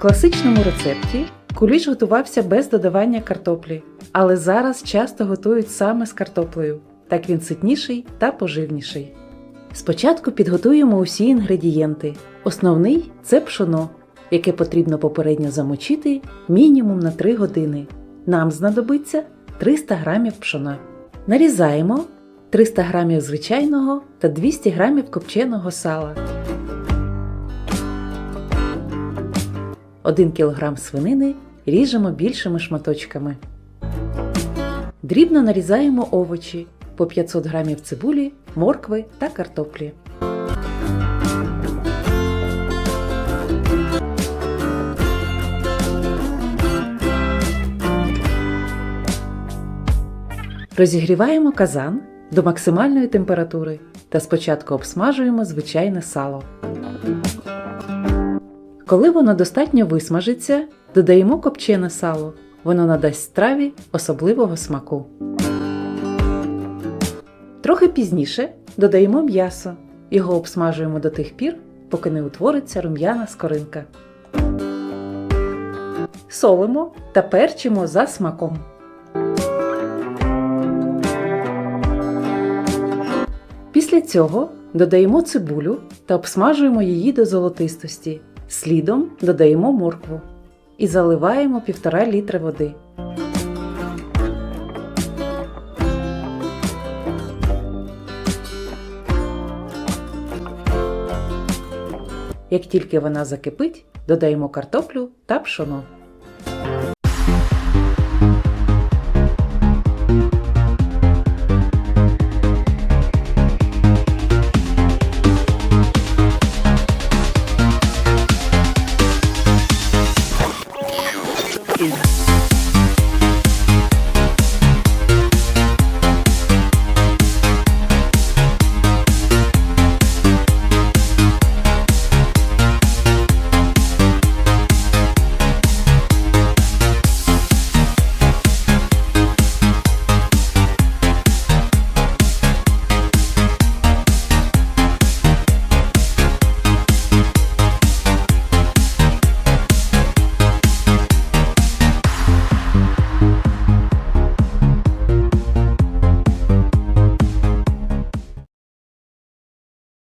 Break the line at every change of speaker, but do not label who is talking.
класичному рецепті куліш готувався без додавання картоплі, але зараз часто готують саме з картоплею. Так він ситніший та поживніший. Спочатку підготуємо усі інгредієнти. Основний це пшоно, яке потрібно попередньо замочити мінімум на 3 години. Нам знадобиться 300 г пшона. Нарізаємо 300 г звичайного та 200 г копченого сала. 1 кг свинини ріжемо більшими шматочками. Дрібно нарізаємо овочі по 500 г цибулі, моркви та картоплі. Розігріваємо казан до максимальної температури та спочатку обсмажуємо звичайне сало. Коли воно достатньо висмажиться, додаємо копчене сало. Воно надасть страві особливого смаку. Трохи пізніше додаємо м'ясо. Його обсмажуємо до тих пір, поки не утвориться рум'яна скоринка. Солимо та перчимо за смаком. Після цього додаємо цибулю та обсмажуємо її до золотистості. Слідом додаємо моркву і заливаємо 1,5 літри води. Як тільки вона закипить, додаємо картоплю та пшоно.